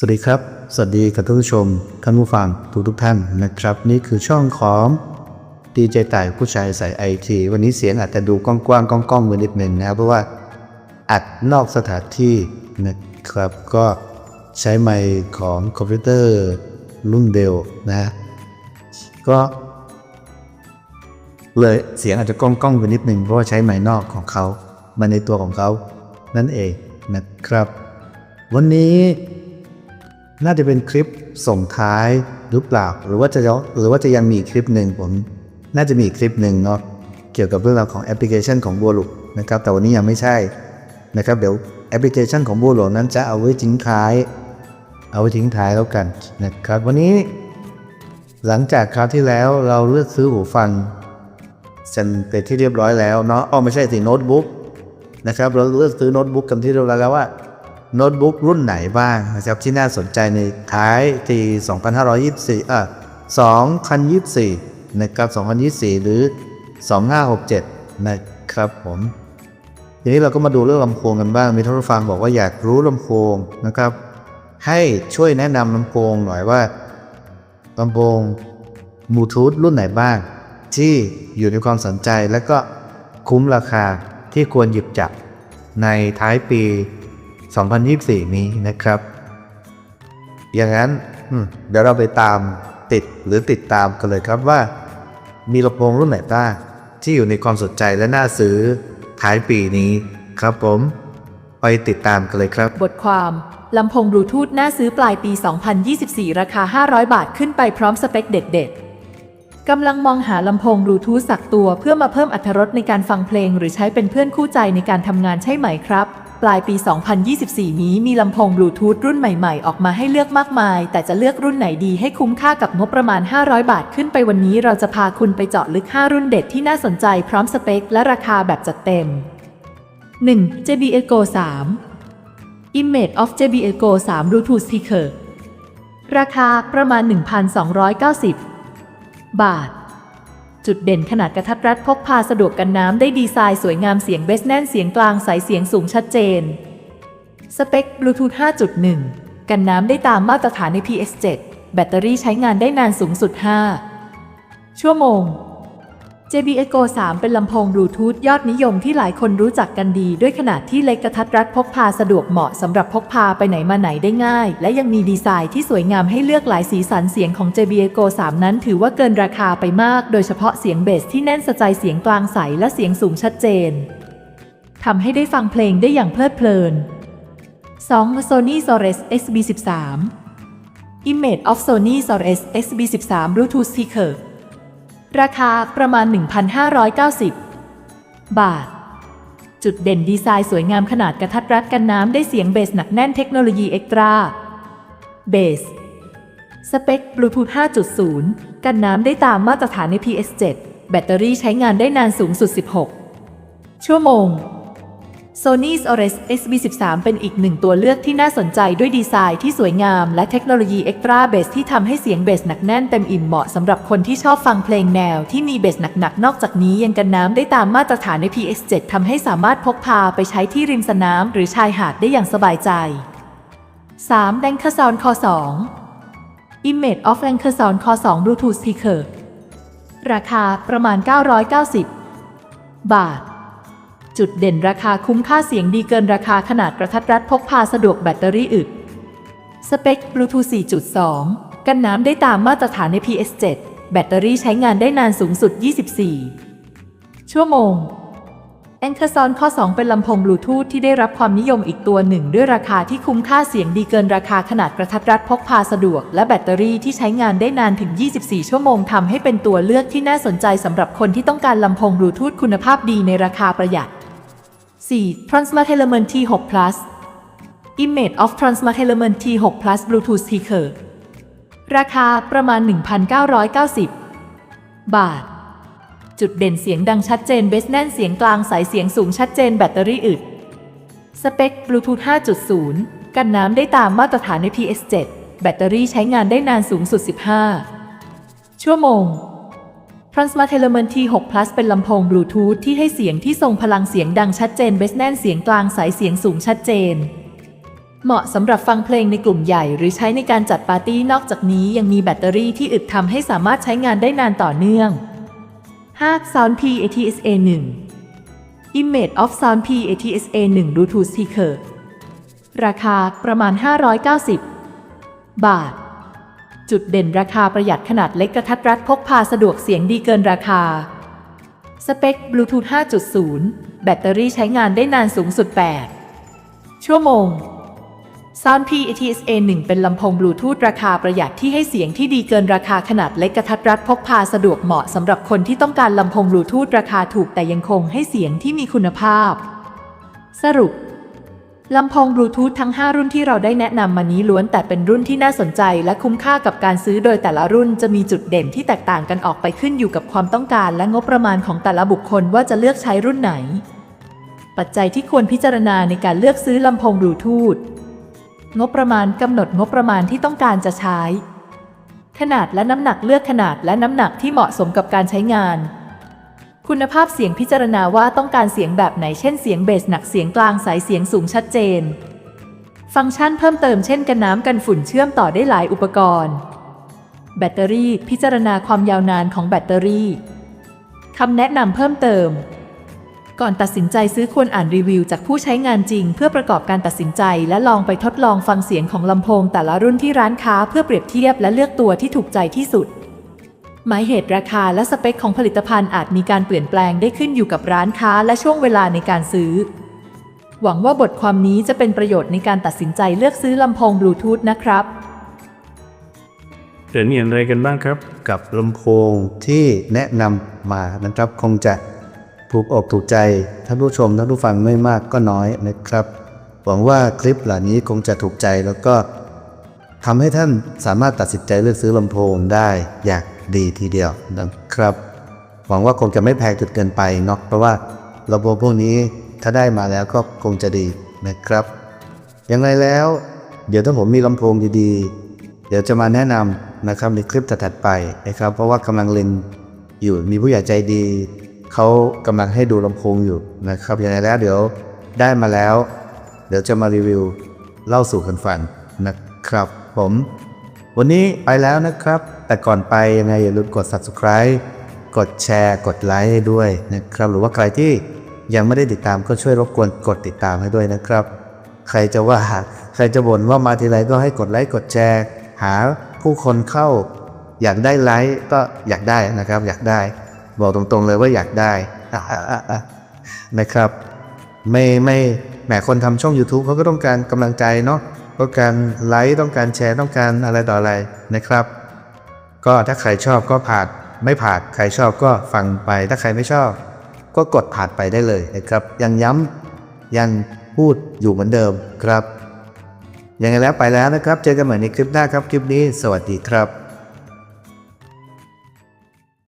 สวัสดีครับ สวัสดีกับท่านผู้ชมท่านผู้ฟังทุกทุกท่านนะครับ นี่คือช่องของดีเจต่ายผู้ชายใส่ไอทีวันนี้เสียงอาจจะดูกว้างๆก้องๆเหมือนนิดหนึ่งนะครับเพราะว่าอัดนอกสถานที่นะครับก็ใช้ไมค์ของคอมพิวเตอร์รุ่นเดลนะก็เลยเสียงอาจจะก้องก้องๆไปนิดนึงเพราะว่าใช้ไมค์นอกของเขามาในตัวของเขา นั่นเองนะครับ วันนี้ น่าจะเป็นคลิปส่งท้ายหรือเปล่า หรือว่าจะหรือว่าจะยังมีคลิปหนึ่งผม น่าจะมีคลิปหนึ่งเนาะเกี่ยวกับเรื่องราวของแอปพลิเคชันของบัวหลวงนะครับแต่วันนี้ยังไม่ใช่นะครับเดี๋ยวแอปพลิเคชันของบัวหลวงนั้นจะเอาไว้ทิ้งท้าย เอาไว้ทิ้งท้ายแล้วกันนะครับวันนี้ หลังจากคราวที่แล้วเราเลือกซื้อหูฟังเซ็นเป็นที่เรียบร้อยแล้วเนาะอ๋อไม่ใช่สิโน้ตบุ๊กนะครับเราเลือกซื้อโน้ตบุ๊กกันที่เรียบร้อยแล้วว่า โน้ตบุ๊กรุ่นไหนบ้างนะครับที่น่าสนใจในท้ายปี 2524อะ2024 นะครับ 2024 หรือ 2567 นะครับผมทีนี้เราก็มาดูเรื่องลำโพงกันบ้าง มีท่านผู้ฟังบอกว่าอยากรู้ลำโพงนะครับ ให้ช่วยแนะนำลำโพงหน่อยว่าลำโพงบลูทูธรุ่นไหนบ้าง ที่อยู่ในความสนใจและก็คุ้มราคาที่ควรหยิบจับในท้ายปี 2024 นี้นะครับ อย่างนั้นเดี๋ยวเราไปตามติดหรือติดตามกันเลยครับว่า มีลำโพงรุ่นไหนบ้างที่อยู่ในความสนใจและน่าซื้อท้ายปีนี้ครับผม ไปติดตามกันเลยครับ บทความลำโพงบลูทูธน่าซื้อปลายปี 2024 ราคา 500 บาทขึ้นไปพร้อมสเปคเด็ด ๆ กำลังมองหาลำโพงบลูทูธสักตัวเพื่อมาเพิ่มอรรถรสในการฟังเพลง หรือใช้เป็นเพื่อนคู่ใจในการทำงานใช่ไหมครับ ปลายปี 2024 นี้มีลำโพงบลูทูธรุ่นใหม่ๆ ออกมาให้เลือกมากมาย แต่จะเลือกรุ่นไหนดีให้คุ้มค่ากับงบประมาณ 500 บาทขึ้นไปวันนี้เราจะพาคุณไปเจาะลึก 5 รุ่นเด็ดที่น่าสนใจพร้อมสเปค และราคาแบบจัดเต็ม 1. JBL Go 3 Image of JBL Go 3 Bluetooth Speaker ราคาประมาณ 1,290 บาท จุดเด่นขนาดกระทัดรัดพกพาสะดวกกันน้ำได้ดีไซน์สวยงามเสียงเบสแน่นเสียงกลางใสเสียงสูงชัดเจน สเปคบลูทูธ 5.1 กันน้ำได้ตามมาตรฐานใน PS7 แบตเตอรี่ใช้งานได้นานสูงสุด 5 ชั่วโมง JBL Go 3 เป็นลำโพงบลูทูธยอดนิยมที่หลายคนรู้จักกันดี ด้วยขนาดที่เล็กกระทัดรัดพกพาสะดวกเหมาะสำหรับพกพาไปไหนมาไหนได้ง่าย และยังมีดีไซน์ที่สวยงามให้เลือกหลายสีสันเสียงของ JBL Go 3 นั้นถือว่าเกินราคาไปมาก โดยเฉพาะเสียงเบสที่แน่นสะใจเสียงกลางใสและเสียงสูงชัดเจนทำให้ได้ฟังเพลงได้อย่างเพลิดเพลิน 2. Sony Sores SB13 Image of Sony Sores SB13 Bluetooth Speaker ราคาประมาณ 1,590 บาท จุดเด่นดีไซน์สวยงามขนาดกระทัดรัดกันน้ำได้เสียงเบสหนักแน่นเทคโนโลยีเอ็กตร้าเบสสเปคบลูทูธ5.0 กันน้ำได้ตามมาตรฐานใน PS7 แบตเตอรี่ใช้งานได้นานสูงสุด 16 ชั่วโมง Sony Ores SB13 เป็นอีกหนึ่งตัวเลือกที่น่าสนใจด้วยดีไซน์ที่สวยงาม และเทคโนโลยี Extra Bass ที่ทำให้เสียงเบสหนักแน่นเต็มอิ่มเหมาะสำหรับคนที่ชอบฟังเพลงแนวที่มีเบสหนักๆ นอกจากนี้ยังกันน้ำได้ตามมาตรฐานใน PS7 ทำให้สามารถพกพาไปใช้ที่ริมสนามหรือชายหาดได้อย่างสบายใจ 3. d a n k e r Sound Core 2 Image of d a n k e r Sound Core 2 Bluetooth Speaker ราคาประมาณ 990 บาท จุดเด่นราคาคุ้มค่าเสียงดีเกินราคาขนาดกระทัดรัดพกพาสะดวกแบตเตอรี่อึด สเปค Bluetooth 4.2 กันน้ำได้ตามมาตรฐานใน PS7 แบตเตอรี่ใช้งานได้นานสูงสุด 24 ชั่วโมง a n k e r s o n ข้อ 2 เป็นลำโพงบลูทูธที่ได้รับความนิยมอีกตัวหนึ่ง ด้วยราคาที่คุ้มค่าเสียงดีเกินราคาขนาดกระทัดรัดพกพาสะดวก และแบตเตอรี่ที่ใช้งานได้นานถึง 24 ชั่วโมงทำให้เป็นตัวเลือกที่น่าสนใจสำหรับคนที่ต้องการลำโพงบลูทูธคุณภาพดีในราคาประหยัด 4. Transmart Element T6 Plus Image of Transmart Element T6 Plus Bluetooth Speaker ราคาประมาณ 1,990 บาท จุดเด่นเสียงดังชัดเจนเบสแน่นเสียงกลางสายเสียงสูงชัดเจนแบตเตอรี่อึด สเปค Bluetooth 5.0 กันน้ำได้ตามมาตรฐานใน PS7 แบตเตอรี่ใช้งานได้นานสูงสุด 15 ชั่วโมง Transmart Element T6 Plus เป็นลำโพงบลูทูธที่ให้เสียงที่ทรงพลังเสียงดังชัดเจนเบสแน่นเสียงกลางสายเสียงสูงชัดเจน เหมาะสำหรับฟังเพลงในกลุ่มใหญ่หรือใช้ในการจัดปาร์ตี้นอกจากนี้ยังมีแบตเตอรี่ที่อึดทำให้สามารถใช้งานได้นานต่อเนื่อง5 Sound P ATSA 1 Image of Sound P ATSA 1 Bluetooth Speaker ราคาประมาณ 590 บาท จุดเด่นราคาประหยัดขนาดเล็กกระทัดรัดพกพาสะดวกเสียงดีเกินราคา สเปค Bluetooth 5.0 แบตเตอรี่ใช้งานได้นานสูงสุด 8 ชั่วโมง Sound P ATSA 1 เป็นลำโพงบลูทูธราคาประหยัดที่ให้เสียงที่ดีเกินราคาขนาดเล็กกระทัดรัดพกพาสะดวกเหมาะสำหรับคนที่ต้องการลำโพงบลูทูธราคาถูกแต่ยังคงให้เสียงที่มีคุณภาพ สรุป ลำโพงบลูทูธทั้ง 5 รุ่นที่เราได้แนะนำมานี้ล้วนแต่เป็นรุ่นที่น่าสนใจ และคุ้มค่ากับการซื้อโดยแต่ละรุ่นจะมีจุดเด่นที่แตกต่างกันออกไปขึ้นอยู่กับความต้องการ และงบประมาณของแต่ละบุคคลว่าจะเลือกใช้รุ่นไหน ปัจจัยที่ควรพิจารณาในการเลือกซื้อลำโพงบลูทูธงบประมาณกำหนดงบประมาณที่ต้องการจะใช้ ขนาดและน้ำหนักเลือกขนาดและน้ำหนักที่เหมาะสมกับการใช้งาน คุณภาพเสียงพิจารณาว่าต้องการเสียงแบบไหน เช่นเสียงเบสหนักเสียงกลางสายเสียงสูงชัดเจน ฟังก์ชันเพิ่มเติมเช่นกันน้ำกันฝุ่นเชื่อมต่อได้หลายอุปกรณ์ แบตเตอรี่พิจารณาความยาวนานของแบตเตอรี่คำแนะนำเพิ่มเติม ก่อนตัดสินใจซื้อควรอ่านรีวิวจากผู้ใช้งานจริง เพื่อประกอบการตัดสินใจ และลองไปทดลองฟังเสียงของลำโพงแต่ละรุ่นที่ร้านค้าเพื่อเปรียบเทียบและเลือกตัวที่ถูกใจที่สุด หมายเหตุราคาและสเปคของผลิตภัณฑ์อาจมีการเปลี่ยนแปลงได้ขึ้นอยู่กับร้านค้าและช่วงเวลาในการซื้อ หวังว่าบทความนี้จะเป็นประโยชน์ในการตัดสินใจเลือกซื้อลำโพงบลูทูธนะครับเดี๋ยวนี้อะไรกันบ้างครับ กับลำโพงที่แนะนำมานะครับ คงจะถูกอกถูกใจท่านผู้ชมท่านผู้ฟังไม่มากก็น้อยนะครับ หวังว่าคลิปเหล่านี้คงจะถูกใจแล้วก็ทำให้ท่านสามารถตัดสินใจเลือกซื้อลำโพงได้อย่าง ดีทีเดียวนะครับ หวังว่าคงจะไม่แพงจนเกินไปเนาะเพราะว่าลำโพงพวกนี้ถ้าได้มาแล้วก็คงจะดีนะครับยังไงแล้ว เดี๋ยวถ้าผมมีลำโพงดีๆ เดี๋ยวจะมาแนะนำนะครับในคลิปถัดๆไปนะครับ เพราะว่ากำลังเล็งอยู่มีผู้ใหญ่ใจดีเขากำลังให้ดูลำโพงอยู่นะครับยังไงแล้วเดี๋ยวได้มาแล้ว เดี๋ยวจะมารีวิวเล่าสู่กันฟังนะครับผม วันนี้ไปแล้วนะครับ แต่ก่อนไปยังไงอย่าลืมกด subscribe กดแชร์ กดไลค์ด้วยนะครับ หรือว่าใครที่ยังไม่ได้ติดตามก็ช่วยรบกวนกดติดตามให้ด้วยนะครับ ใครจะว่าใครจะบ่นว่ามาทีไรก็ให้กดไลค์กดแชร์ หาผู้คนเข้า อยากได้ไลค์ก็อยากได้นะครับ อยากได้ บอกตรงๆเลยว่าอยากได้นะครับ ไม่ไม่แหมคนทำช่อง YouTube เขาก็ต้องการกำลังใจเนาะ ต้องการไลค์ต้องการแชร์ต้องการอะไรต่ออะไรนะครับ ก็ถ้าใครชอบก็ผ่านไม่ผ่านใครชอบก็ฟังไป ถ้าใครไม่ชอบ ก็กดผ่านไปได้เลยนะครับ ยังย้ำยังพูดอยู่เหมือนเดิมครับยังไงแล้วไปแล้วนะครับ เจอกันใหม่ในคลิปหน้าครับ คลิปนี้ สวัสดีครับ